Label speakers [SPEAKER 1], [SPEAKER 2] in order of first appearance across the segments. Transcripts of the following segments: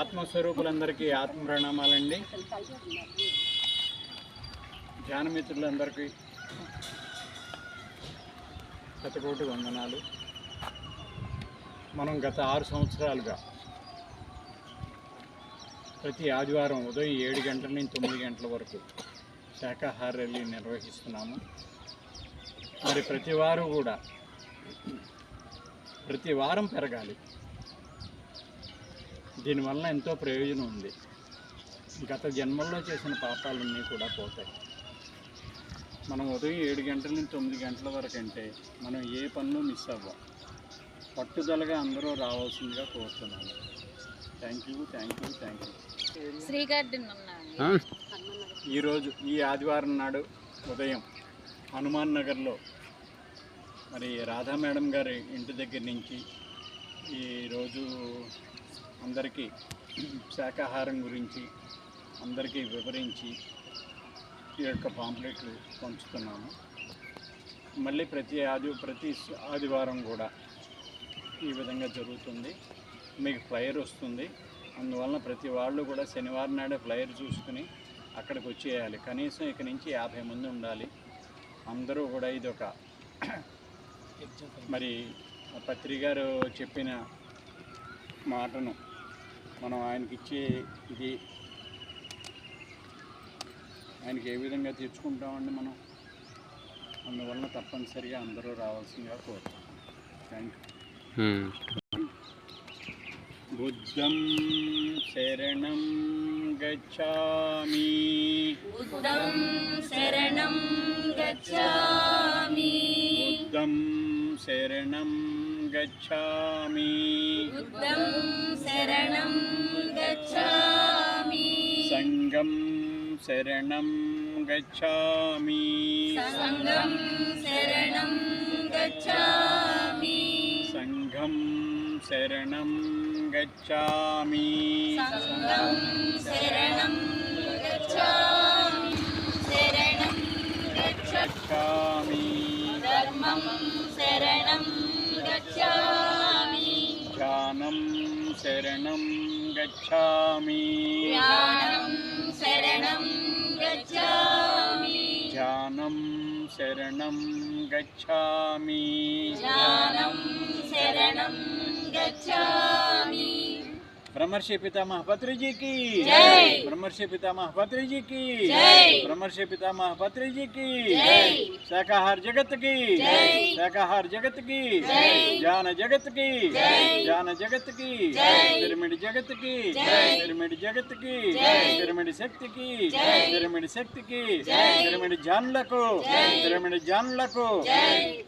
[SPEAKER 1] ఆత్మస్వరూపులందరికీ ఆత్మ ప్రణామాలండి ధ్యానమిత్రులందరికీ శతకోటి వందనాలు. మనం గత ఆరు సంవత్సరాలుగా ప్రతి ఆదివారం ఉదయం ఏడు గంటల నుంచి తొమ్మిది గంటల వరకు శాఖాహార ర్యాలీ నిర్వహిస్తున్నాము. మరి ప్రతి వారు కూడా ప్రతి వారం పెరగాలి. దీనివల్ల ఎంతో ప్రయోజనం ఉంది. గత జన్మల్లో చేసిన పాపాలన్నీ కూడా పోతాయి. మనం ఉదయం ఏడు గంటల నుంచి తొమ్మిది గంటల వరకు అంటే మనం ఏ పనులు మిస్ అవ్వం. పట్టుదలగా అందరూ రావాల్సిందిగా కోరుతున్నాను. Thank you thank you thank you
[SPEAKER 2] Shri garden ఉన్నాను
[SPEAKER 1] ఈరోజు ఈ ఆదివారం నాడు ఉదయం హనుమాన్ నగర్లో మరి రాధా మేడం గారి ఇంటి దగ్గర నుంచి ఈరోజు అందరికీ శాకాహారం గురించి అందరికీ వివరించి ఈ యొక్క పాంప్లెట్లు పంచుతున్నాము మళ్ళీ ప్రతి ఆది ప్రతి ఆదివారం కూడా ఈ విధంగా జరుగుతుంది. మీకు ఫ్లయర్ వస్తుంది. అందువలన ప్రతి వాళ్ళు కూడా శనివారం నాడే ఫ్లయర్ చూసుకుని అక్కడికి వచ్చేయాలి కనీసం ఇక్కడి నుంచి యాభై మంది ఉండాలి. అందరూ కూడా ఇది ఒక మరి ఆ పత్రి గారు చెప్పిన మాటను మనం ఆయనకి ఇచ్చే ఇది ఆయనకి ఏ విధంగా తీర్చుకుంటామండి మనం? అందువలన తప్పనిసరిగా అందరూ రావాల్సిందిగా కోరుతాం థ్యాంక్ యూ బుద్ధం శరణం గచ్ఛామి
[SPEAKER 2] బుద్ధం శరణం గచ్ఛామి
[SPEAKER 1] బుద్ధం శరణం gacchami
[SPEAKER 2] buddham saranam gacchami
[SPEAKER 1] sangam serenam, gacchami
[SPEAKER 2] sangam serenam, gacchami
[SPEAKER 1] sangam serenam, gacchami
[SPEAKER 2] sangam gacchami saranam శరణం
[SPEAKER 1] గచ్ఛామి
[SPEAKER 2] జ్ఞానం శరణం గచ్ఛామి
[SPEAKER 1] ధ్యానం శరణం గచ్ఛామి
[SPEAKER 2] జ్ఞానం శరణం గచ్ఛామి
[SPEAKER 1] బ్రహ్మర్షి పితామహ పత్రిజీకి
[SPEAKER 2] జై.
[SPEAKER 1] బ్రహ్మర్షి పితామహ పత్రిజీకి
[SPEAKER 2] జై.
[SPEAKER 1] బ్రహ్మర్షి పితామహ పత్రిజీకి
[SPEAKER 2] జై.
[SPEAKER 1] శాకాహార జగత్ కి
[SPEAKER 2] జై.
[SPEAKER 1] శాకాహార జగత్ కి
[SPEAKER 2] జై.
[SPEAKER 1] జ్ఞాన జగత్ కి
[SPEAKER 2] జై.
[SPEAKER 1] జ్ఞాన జగత్ కి
[SPEAKER 2] జై.
[SPEAKER 1] పిరమిడ్ జగత్ కి
[SPEAKER 2] జై.
[SPEAKER 1] పిరమిడ్ జగత్ కి
[SPEAKER 2] జై.
[SPEAKER 1] పిరమిడ్ శక్తికి
[SPEAKER 2] జై.
[SPEAKER 1] పిరమిడ్ శక్తికి
[SPEAKER 2] జై.
[SPEAKER 1] పిరమిడ్ జాన్లకు
[SPEAKER 2] జై.
[SPEAKER 1] పిరమిడ్ జాన్లకు
[SPEAKER 2] జై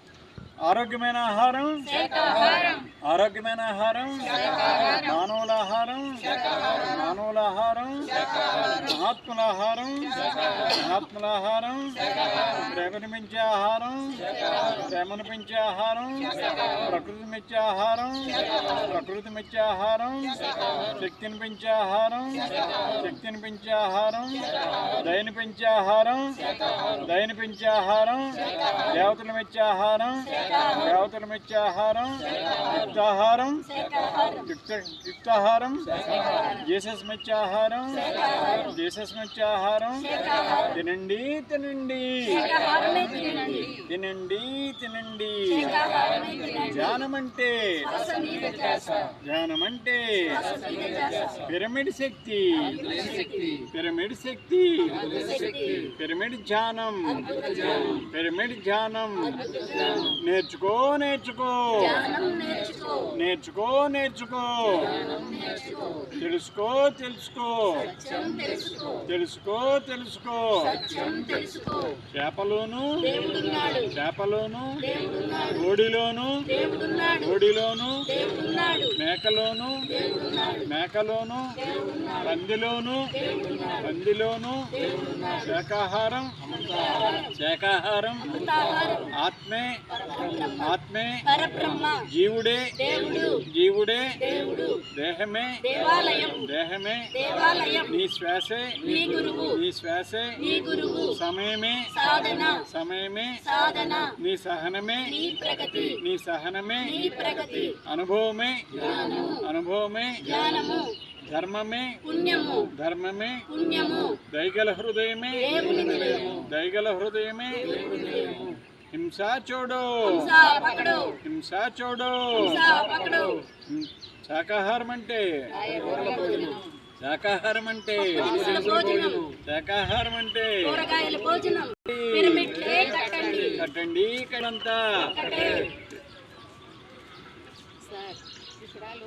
[SPEAKER 1] ఆరోగ్యమైన ఆహారం
[SPEAKER 2] శాకాహారం
[SPEAKER 1] ఆరోగ్యమైన ఆహారం
[SPEAKER 2] శాకాహారం.
[SPEAKER 1] మానవుల ఆహారం ఆత్మలాహారం ఆత్మలాహారం ఆహారం ప్రేమను పెంచే ఆహారం ప్రేమను పెంచే ఆహారం ప్రకృతి మెచ్చే ఆహారం ప్రకృతి మెచ్చే ఆహారం శక్తిని పెంచే ఆహారం శక్తిని పెంచే ఆహారం దయని పెంచే ఆహారం దయని పెంచే ఆహారం దేవతలు మెచ్చే ఆహారం దేవతలు మెచ్చే ఆహారం యుక్తాహారం యుక్త యుక్తాహారం జీసస్ మెచ్చే ఆహారం జీసస్ మెచ్చే ఆహారం తినండి తినండి.
[SPEAKER 2] తినండి.
[SPEAKER 1] తినండి. తినండి
[SPEAKER 2] శాకాహారమే తినండి
[SPEAKER 1] ధ్యానం అంటే
[SPEAKER 2] శ్వాస మీద ధ్యాస
[SPEAKER 1] ధ్యానం అంటే
[SPEAKER 2] శ్వాస మీద ధ్యాస
[SPEAKER 1] పిరమిడ్ శక్తి పిరమిడ్ శక్తి పిరమిడ్ ధ్యానం పిరమిడ్ ధ్యానం. నేర్చుకో నేర్చుకో.
[SPEAKER 2] నేర్చుకో
[SPEAKER 1] నేర్చుకో. తెలుసుకో తెలుసుకో.
[SPEAKER 2] తెలుసుకో
[SPEAKER 1] తెలుసుకో. చేపలోను చేపలోను. కోడిలోను
[SPEAKER 2] దేవుడున్నాడు.
[SPEAKER 1] మేకలోను మేకలోను పందిలోను పందిలోను శాకాహారం శాకాహారం ఆత్మే ఆత్మే జీవుడే
[SPEAKER 2] దేవుడు.
[SPEAKER 1] జీవుడే
[SPEAKER 2] దేవుడు.
[SPEAKER 1] దేహమే దేహమే నీ శ్వాసే
[SPEAKER 2] నీ
[SPEAKER 1] శ్వాసే సమయమే
[SPEAKER 2] సాధన.
[SPEAKER 1] సమయమే
[SPEAKER 2] సాధన.
[SPEAKER 1] నీ సహనమే
[SPEAKER 2] నీ
[SPEAKER 1] సహనమే అనుభవమే అనుభవమే.
[SPEAKER 2] జ్ఞానము.
[SPEAKER 1] ధర్మమే.
[SPEAKER 2] పుణ్యము.
[SPEAKER 1] ధర్మమే.
[SPEAKER 2] పుణ్యము.
[SPEAKER 1] దైగల హృదయమే. దైగల హృదయమే. హింసా చూడు.
[SPEAKER 2] హింసా
[SPEAKER 1] చూడు. శాకాహారం అంటే శాకాహారం అంటే శాకాహారం అంటే
[SPEAKER 2] కట్టండి.
[SPEAKER 1] కట్టండి ఇక్కడంతా.
[SPEAKER 2] చూడాలి